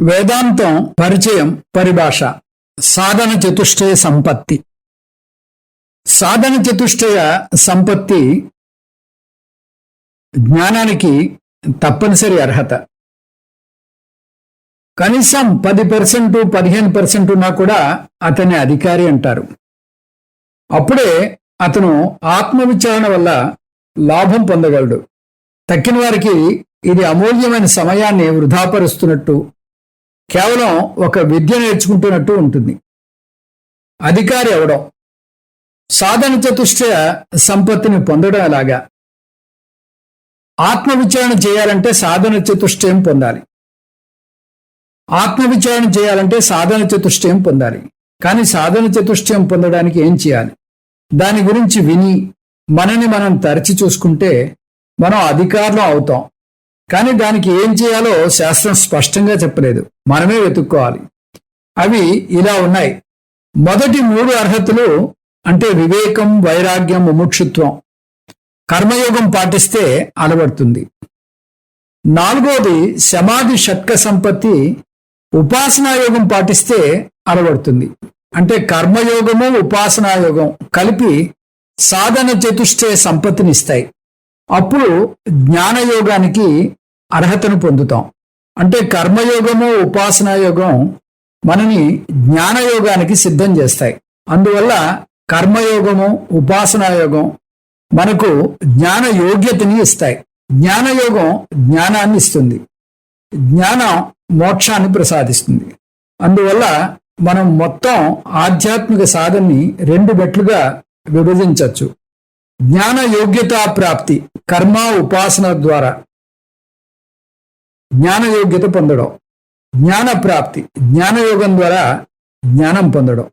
వేదాంతం పరిచయం పరిభాష. సాధన చతుష్టయ సంపత్తి. సాధన చతుష్టయ సంపత్తి జ్ఞానానికి తప్పనిసరి అర్హత. కనీసం పది పర్సెంట్ పదిహేను పర్సెంట్ ఉన్నా కూడా అతన్ని అధికారి అంటారు. అప్పుడే అతను ఆత్మవిచారణ వల్ల లాభం పొందగలడు. తక్కిన వారికి ఇది అమూల్యమైన సమయాన్ని వృధాపరుస్తున్నట్టు కేవలం ఒక విద్య నేర్చుకుంటున్నట్టు ఉంటుంది. అధికారి అవడం సాధన చతుష్టయ సంపత్తిని పొందడం ఎలాగా? ఆత్మవిచారణ చేయాలంటే సాధన చతుష్టయం పొందాలి. ఆత్మవిచారణ చేయాలంటే సాధన చతుష్టయం పొందాలి. కానీ సాధన చతుష్టయం పొందడానికి ఏం చేయాలి? దాని గురించి విని మనని మనం తరచి చూసుకుంటే మనం అధికారులం అవుతాం. కానీ దానికి ఏం చేయాలో శాస్త్రం స్పష్టంగా చెప్పలేదు. మనమే వెతుక్కోవాలి. అవి ఇలా ఉన్నాయి. మొదటి మూడు అర్హతలు అంటే వివేకం వైరాగ్యం ముముక్షుత్వం. కర్మయోగం పాటిస్తే అలవడుతుంది. నాలుగోది సమాధి షట్క సంపత్తి ఉపాసనాయోగం పాటిస్తే అలవడుతుంది. అంటే కర్మయోగము ఉపాసనాయోగం కలిపి సాధన చతుష్టయ సంపత్తినిస్తాయి అప్పుడు జ్ఞానయోగానికి అర్హతను పొందుతాం. అంటే కర్మయోగము ఉపాసనాయోగం మనని జ్ఞానయోగానికి సిద్ధం చేస్తాయి. అందువల్ల కర్మయోగము ఉపాసనాయోగం మనకు జ్ఞాన యోగ్యతని ఇస్తాయి. జ్ఞానయోగం జ్ఞానాన్ని ఇస్తుంది. జ్ఞానం మోక్షాన్ని ప్రసాదిస్తుంది. అందువల్ల మనం మొత్తం ఆధ్యాత్మిక సాధనని రెండు మెట్లుగా విభజించవచ్చు. జ్ఞాన యోగ్యతా ప్రాప్తి కర్మ ఉపాసన ద్వారా. జ్ఞాన యోగ్యత పొందడం జ్ఞాన ప్రాప్తి జ్ఞానయోగం ద్వారా జ్ఞానం పొందడం.